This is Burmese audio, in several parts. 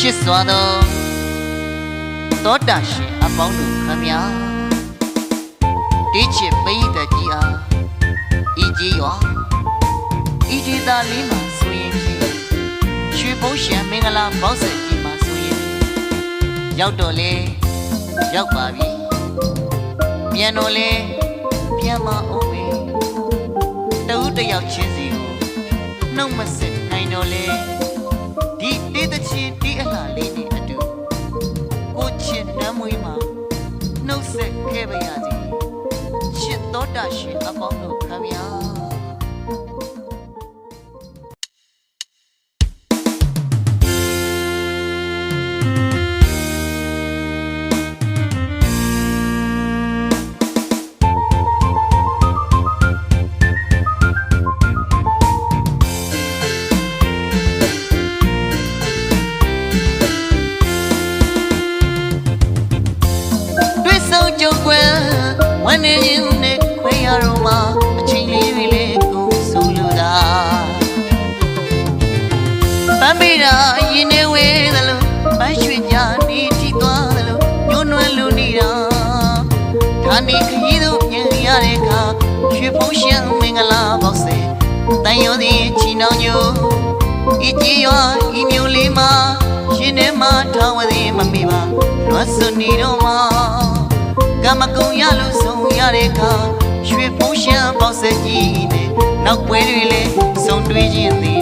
ချစ်စွာသောသောတာရှင်အပေါင်းတို့ခမညာတေးချစ်ပိဋကကြီးအားဤကြီးရွာဤကြီးသားလေးမှာဆိုရင်ဖြင့်ရွှေဘုံရှံမင်္ဂလာဘောက်ဆက်ကြီးမှာဆိုရင်ဖြင့်ရောက်တော့လေရောက်ပါပြီပြန်တော့လေပြန်မအောင်ပဲတဦးတစ်ယောက်ချင်းစီကိုနှုတ်မဆက်နိုင်တော့လေဒီတေးသချင်း ဒီအလှလေးနဲ့အတူကိုချစ်နမ်းမွေးမှာနှုတ်ဆက်ခဲ့ပါရစေချစ်တော်တာရှင်အပေါင်းတို့ခမညာတွေ့ ဒါနေခရီးတို့ပြန်ရတဲ့အခါရွှေဖုံးရှမ်းမင်္ဂလာပေါက်စေတန်ရောသည်ချီနှောင်ညိုဤကြီးရွာဤမျိုးလေးမှာရှင်ထဲမှာထားဝသည်မမိပါလွတ်စွနေတော့မှာကမကုံရလို့ဆုံးရတဲ့အခါရွှေဖုံးရှမ်းပေါက်စေကြီးနဲ့နောက်ပွဲတွေလည်းဆုံတွေ့ခြင်းသေးတာ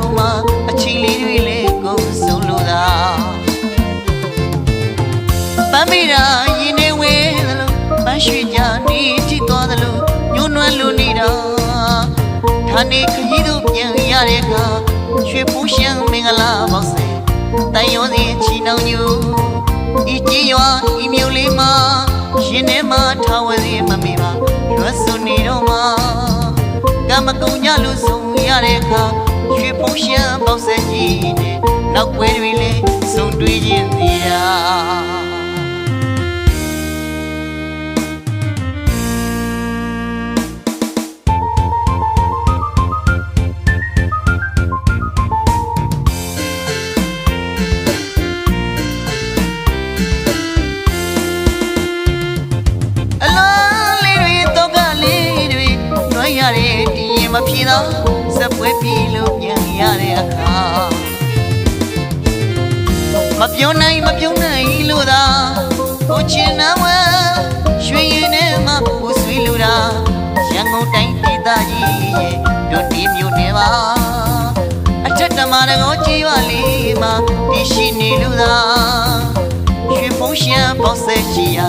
ခွေရတော့မှအချိန်လေးတွေလည်းကုန်ဆုံးလို့သာပမ်းမိတာရင်နေဝဲသလိုပန်းရွှေကြနေကြည့်သွားသလိုညှိုးနွမ်းလူနေတာဌာနေခရီးတို့ပြန်ရတဲ့အခါရွှေပူရှမ်းမင်္ဂလာပေါက်စေတန်ရုံးစီချီနှောင်ညူဤကြီးရွာဤမျိုးလေးမှာရှင်ထဲမှာထားဝစီမမေပါလွတ်စွနေတော့မှာကမကုံညလို့ဆုံးရတဲ့အခါ ရွှေဖုံးရှမ်းပေါက်ဆက်ကြီးနဲ့နောက်ပွဲတွေလည်းဆုံတွေ့ခြင်းသေးတာအလားလေးတွေတော့ကလေးတွေနှွှဲရတဲ့ဒီရင်မဖြေတော့စပွဲပြီလို့ပြန် ရတဲ့အခါမပြောနိုင်မပြောနိုင်လို့သာကိုချင်နာဝဲရွှေရင်ထဲမှာကိုဆွေးလို့တာရန်ကုန်တိုင်းဒေသကြီးရဲ့တို့ဒီမြို့နယ်ပါအထက်တမတကောကြီးပါလေးမှာတည်ရှိနေလို့သာရွှေဖုံးရှမ်းပေါက်ဆက်ရှိရာ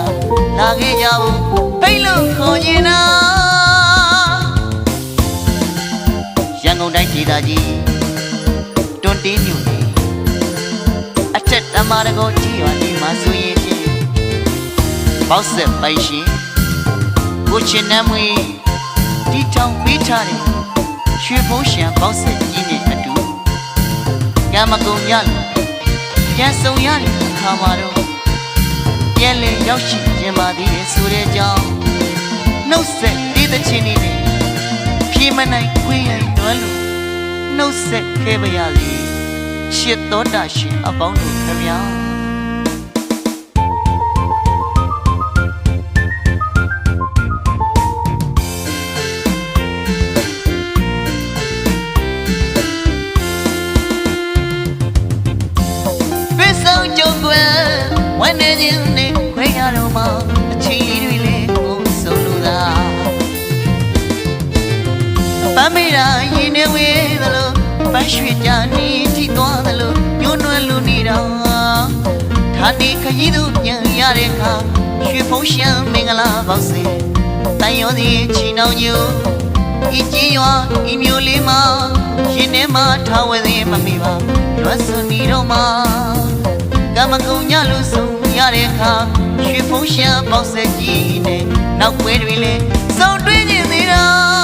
လာခဲ့ကြဘူးပိတ်လို့ခေါ်ရင်နာရန်ကုန်တိုင်းဒေသကြီး တွန်တင်းညူနေအထက်တမရကိုကြည်ရွာဒီမှာဆိုရင်ဖြင့်ပေါက်ဆက်ပိုက်ရှင်ကိုချင်နှမ်းမွေတီထောင်ပေးထားတယ်ရွှေဖုံးရှမ်းပေါက်ဆက်ကြီးနဲ့အတူကမကုံရလို့ပြန်ဆုံရတဲ့အခါမှာတော့ပြန်လည်ရောက်ရှိခြင်းပါသည်ဆိုတဲ့ကြောင်းနှုတ်ဆက်ဒီသချင်းလေးနဲ့ဖြေမနိုင်ခွေးရိုင်တွန်းလို့ နှုတ်ဆက်ခဲ့ပါရစေရှစ်တော်တာရှင်အပေါင်းတို့ခမညာပြဆောင်ကြုံကွယ်ဝမ်းနေခြင်းနဲ့ခွေရတော့မှအချိန်လေးတွေလည်းကုန်ဆုံးလို့သာပမ်းမေရာရင်နေဝေးသလိုပန်း ရွှေကြနေထိသွားသလိုညှိုးနွမ်းလူနေတာဌာနေခရီးသူပြန်ရတဲ့အခါရွှေဖုံးရှမ်းမင်္ဂလာပေါက်စေတန်ရောသည်ချီနှောင်ညူဤကြီးရွာဤမျိုးလေးမှာရင်ထဲမှာထားဝဲသည်မမိပါလွတ်စွနေတော့မှာကမကုံညလို့ဆုံးရတဲ့အခါရွှေဖုံးရှမ်းပေါက်ဆက်ကြီးနဲ့နောက်ပွဲတွေလည်းစုံဆောင်တွင်းခြင်းသေးတာ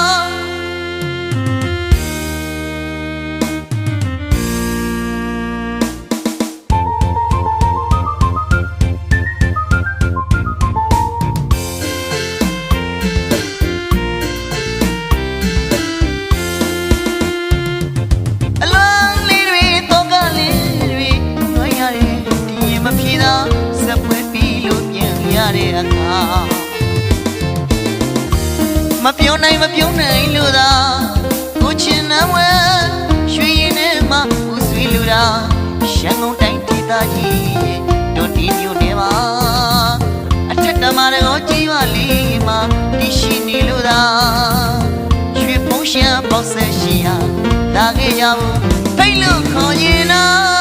တဲ့အခါမပြောနိုင်မပြောနိုင်လို့သာကိုချင်နှမ်းဝဲရွှေရင်ထဲမှာကိုဆွေးလူတာရှမ်းကုန်တိုင်းဒေသကြီးတို့ဒီမျိုးနေပါအထက်တမရကောကြီးပါလေးမှာတရှိနေလို့သာရွှေဖုံးရှာပေါက်ဆက်ရှိဟာလာခဲ့ကြဘူးဖိတ်လို့ခေါ်ရင်